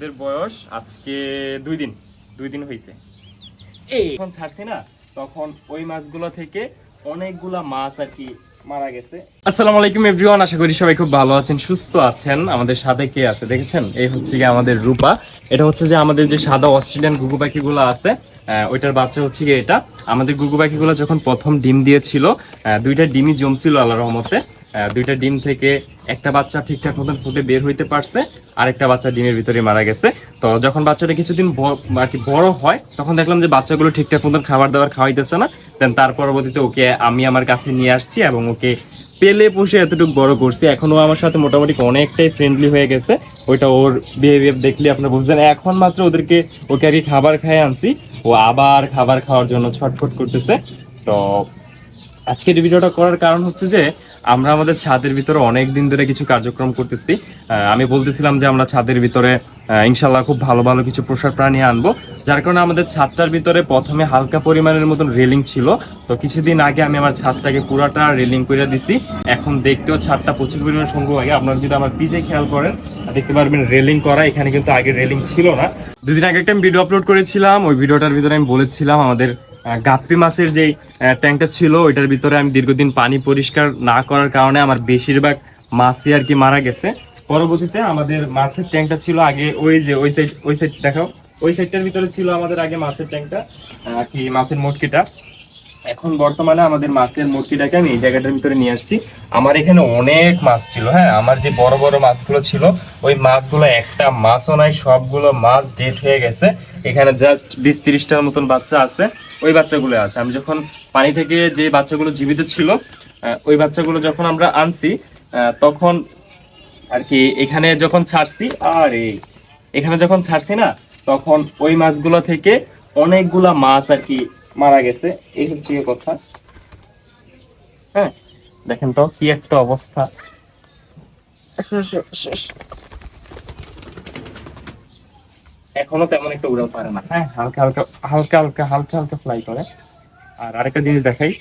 ওদের বয়স আজকে দুই দিন দুই দিন হয়েছে এই। যখন ছাড়ছি না তখন ওই মাছগুলো থেকে অনেকগুলা মাছ আর কি মারা গেছে। আসসালামু আলাইকুম এভরিওয়ান আশা করি সবাই খুব ভালো আছেন সুস্থ আছেন। আমাদের সাথে কে আছে দেখেছেন? এই হচ্ছে কি আমাদের রূপা। এটা হচ্ছে যে আমাদের যে সাদা অস্ট্রেলিয়ান গুগু পাখিগুলো আছে ওইটার বাচ্চা হচ্ছে কি এটা। আমাদের গুগু পাখিগুলো যখন প্রথম ডিম দিয়েছিল দুইটা ডিমই জমছিল আল্লাহ রহমতে। দুইটা ডিম থেকে একটা বাচ্চা ঠিকঠাক মতন ফুটে বের হইতে পারছে, আরেকটা বাচ্চা ডিমের ভিতরে মারা গেছে। তো যখন বাচ্চাটা কিছুদিন আর কি বড় হয়, তখন দেখলাম যে বাচ্চাগুলো ঠিকঠাক মতন খাবার দাবার খাওয়াইতেছে না। দেন তার পরবর্তীতে ওকে আমি আমার কাছে নিয়ে আসছি এবং ওকে পেলে পুষে এতটুকু বড় করছি। এখনও আমার সাথে মোটামুটি অনেকটাই ফ্রেন্ডলি হয়ে গেছে। ওইটা ওর বিহেভিয়ার দেখলে আপনারা বুঝবেন। এখন মাত্র ওদেরকে ওকে আর কি খাবার খাইয়ে আনছি। ও আবার খাবার খাওয়ার জন্য ছটফট করতেছে। তো আজকের ভিডিওটা করার কারণ হচ্ছে যে আমরা আমাদের ছাদের ভিতরে অনেক দিন ধরে কিছু কার্যক্রম করতেছি। আমি বলতেছিলাম যে আমরা ছাদের ভিতরে ইনশাল্লাহ খুব ভালো ভালো কিছু পোষার প্রাণী আনব। যার কারণে আমাদের ছাদটার ভিতরে প্রথমে হালকা পরিমাণের মতন রেলিং ছিল। তো কিছুদিন আগে আমি আমার ছাদটাকে পুরাটা রেলিং করে দিছি। এখন দেখতেও ছাদটা প্রচুর পরিমাণ সংখ্যক আগে আপনারা যদি আমার পিছে খেয়াল করেন, দেখতে পারবেন রেলিং করা। এখানে কিন্তু আগে রেলিং ছিল না। দুদিন আগে একটা ভিডিও আপলোড করেছিলাম। ওই ভিডিওটার ভিতরে আমি বলেছিলাম আমাদের গাপ্পি মাছের যে ট্যাঙ্কটা ছিল, ওইটার ভিতরে আমি দীর্ঘদিন পানি পরিষ্কার না করার কারণে আমার বেশিরভাগ মাছই আর কি মারা গেছে। পরবর্তীতে আমাদের মাছের ট্যাঙ্কটা ছিল আগে ওই যে, ওই সাইড ওই সাইড দেখাও। ওই সাইডটার ভিতরে ছিল আমাদের আগে মাছের ট্যাঙ্কটা আর কি মাছের মটকিটা। এখন বর্তমানে আমাদের মাছের মূর্তিটাকে আমি এই জায়গাটার ভিতরে নিয়ে আসছি। আমার এখানে অনেক মাছ ছিল হ্যাঁ? আমার যে বড় বড় মাছগুলো ছিল, ওই মাছগুলো একটা মাছও নাই, সবগুলো মাছ ডেট হয়ে গেছে। এখানে জাস্ট বিশ তিরিশটার মতন বাচ্চা আছে, ওই বাচ্চাগুলো আছে। আমি যখন পানি থেকে যে বাচ্চাগুলো জীবিত ছিল ওই বাচ্চাগুলো যখন আমরা আনছি তখন আর কি এখানে যখন ছাড়ছি, আরে, এখানে যখন ছাড়ছি না, তখন ওই মাছগুলো থেকে অনেকগুলা মাছ আর কি মারা গেছে, এই হচ্ছে কথা। হ্যাঁ দেখেন তো কি একটা অবস্থা। এখনও তেমন একটা উড়াল পারে না। হ্যাঁ হালকা হালকা হালকা হালকা হালকা হালকা ফ্লাই করে। আর আরেকটা জিনিস দেখাই।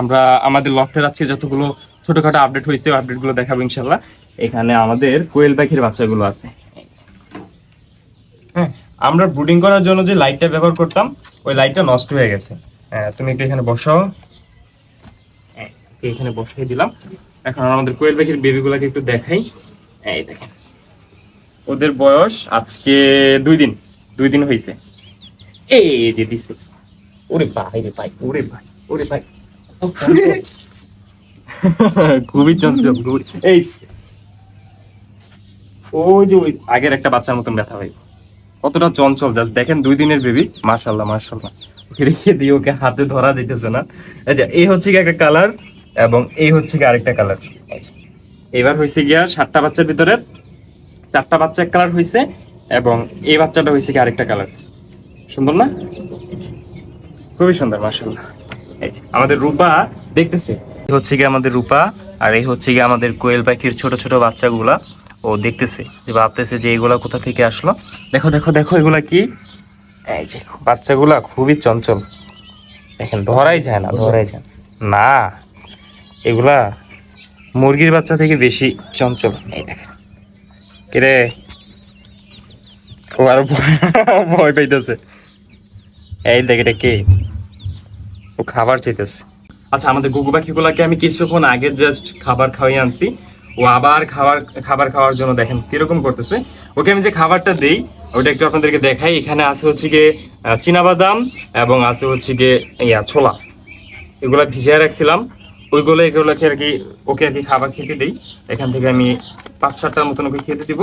আমরা আমাদের লফটে যাচ্ছি, যতগুলো ছোটখাটো আপডেট হয়েছে আপডেটগুলো দেখাবো ইনশাল্লাহ। এখানে আমাদের কোয়েল পাখির বাচ্চাগুলো আছে। আমরা ব্রুডিং করার জন্য যে লাইটটা ব্যবহার করতাম ওই লাইটটা নষ্ট হয়ে গেছে। হ্যাঁ, তুমি একটু এখানে বসাও। হ্যাঁ, এখানে বসাই দিলাম। এখন আমাদের কোয়েল পাখির বেবিগুলোকে একটু দেখাই। এই দেখেন। ওদের বয়স আজকে দুই দিন। দুই দিন হয়েছে এই যে দিছে। ওরে ভাই রে ভাই ওরে ভাই ওরে ভাই। খুবই চঞ্চল এই ওই যে ওই আগের একটা বাচ্চার মতন ব্যথা ভাই কতটা চঞ্চল জাস্ট দেখেন দুই দিনের বেবি মাশাল্লাহ ওকে রেখে দিয়ে ওকে হাতে ধরা যাইতেছে না। যে, এই হচ্ছে কি একটা কালার এবং এই হচ্ছে কি আরেকটা কালার এবার হয়েছে গিয়া সাতটা বাচ্চার ভিতরে চারটা বাচ্চা কালার হয়েছে এবং এই বাচ্চাটা হয়েছে কি আরেকটা কালার সুন্দর না? খুবই সুন্দর মাশাল্লাহ এই আমাদের রূপা দেখতেছে। হচ্ছে কি আমাদের রূপা, আর এই হচ্ছে কি আমাদের কোয়েল পাখির ছোট ছোট বাচ্চাগুলা। ও দেখতেছে যে ভাবতেছে যে এগুলা কোথা থেকে আসলো। দেখো দেখো দেখো এগুলা কি? এই যে বাচ্চাগুলা খুবই চঞ্চল। দেখেন, ধরাই যায় না, ধরাই যায় না। এগুলা মুরগির বাচ্চা থেকে বেশি চঞ্চল। এই দেখেন। কিরে ও আর ভয় পাইতেছে। এই দেখ, এটা কে? ও খাবার চাইতেছে। আচ্ছা আমাদের গুগু পাখিগুলাকে আমি কিছুক্ষণ আগে জাস্ট খাবার খাওয়াই আনছি। ও আবার খাবার খাবার খাওয়ার জন্য দেখেন কীরকম করতেছে। ওকে আমি যে খাবারটা দেই, ওটা একটু আপনাদেরকে দেখাই। এখানে আছে হচ্ছে গিয়ে চীনাবাদাম এবং আছে হচ্ছে গিয়ে, ইয়া, ছোলা। এগুলা ভিজিয়ে রাখছিলাম। ওইগুলো এগুলোকে আর কি, ওকে আর কি খাবার খেতে দিই। এখান থেকে আমি পাঁচ সাতটার মতন ওকে খেতে দিব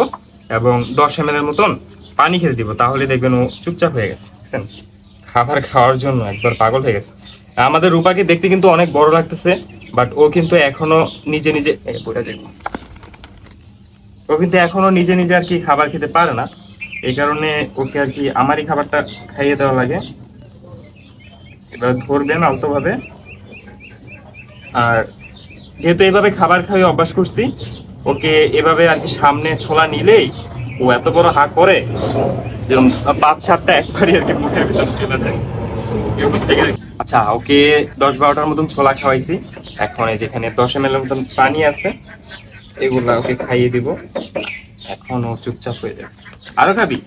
এবং দশ এম মতন পানি খেতে দিব। তাহলে দেখবেন ও চুপচাপ হয়ে গেছে বুঝছেন খাবার খাওয়ার জন্য একবার পাগল হয়ে গেছে। আমাদের রূপাকে দেখতে কিন্তু অনেক বড় লাগতেছে। বাট ও কিন্তু এখনও নিজে নিজে এ, বইটা দেখো। ও কিন্তু এখনও নিজে নিজে আর কি খাবার খেতে পারে না। এই কারণে ওকে আর কি আমারই খাবারটা খাইয়ে দেওয়া লাগে। এবার ধরবেন আলতোভাবে আর যেহেতু এভাবে খাবার খাইয়ে অভ্যাস করছি ওকে এভাবে আর কি সামনে ছোলা নিলেই ও এত বড় হা করে যেরকম পাঁচ সাতটা একবারই আর কি মুখের ভিতরে চলে যায়। এই হচ্ছে আচ্ছা ওকে দশ বারোটার মতন ছোলা খাওয়াইছি। এখন এই যেখানে দশ এম এল মতন পানি আছে, এগুলা ওকে খাইয়ে দিব। এখন ও চুপচাপ হয়ে যাবে। আরও খাবি।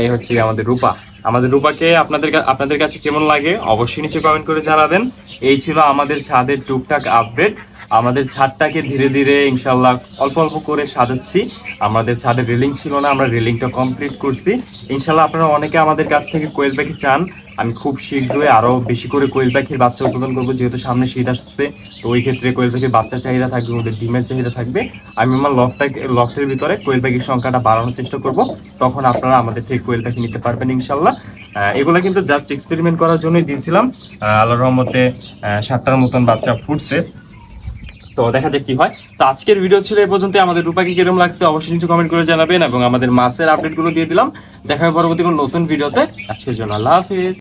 এই হচ্ছে আমাদের রূপা। আমাদের রূপাকে আপনাদের আপনাদের কাছে কেমন লাগে অবশ্যই নিচে কমেন্ট করে জানাবেন। এই ছিল আমাদের ছাদের টুকটাক আপডেট আমাদের ছাদটাকে ধীরে ধীরে ইনশাল্লাহ অল্প অল্প করে সাজাচ্ছি। আমাদের ছাদে রেলিং ছিল না, আমরা রেলিংটা কমপ্লিট করছি। ইনশাল্লাহ আপনারা অনেকে আমাদের কাছ থেকে কোয়েল পাখি চান। আমি খুব শীঘ্রই আরও বেশি করে কোয়েল পাখির বাচ্চা উৎপাদন করব, যেহেতু সামনে শীত আসছে তো ওই ক্ষেত্রে কোয়েল পাখির বাচ্চার চাহিদা থাকবে, ওদের ডিমের চাহিদা থাকবে। আমি আমার লফটাকে লফটের ভিতরে কোয়েল পাখির সংখ্যাটা বাড়ানোর চেষ্টা করব। তখন আপনারা আমাদের থেকে কোয়েল পাখি নিতে পারবেন ইনশাল্লাহ। এগুলা কিন্তু জাস্ট এক্সপেরিমেন্ট করার জন্যই দিয়েছিলাম। আল্লাহ রহমতে সাতটার মতন বাচ্চা ফুটছে। তো দেখা যাক কি হয়। তো আজকের ভিডিও ছিল এই পর্যন্ত আমাদের রূপাকে কিরম লাগছে অবশ্যই কিছু কমেন্ট করে জানাবেন এবং আমাদের মাছের আপডেটগুলো দিয়ে দিলাম। দেখা হবে পরবর্তী কোনো নতুন ভিডিওতে আজকের জন্য আল্লাহ হাফিজ।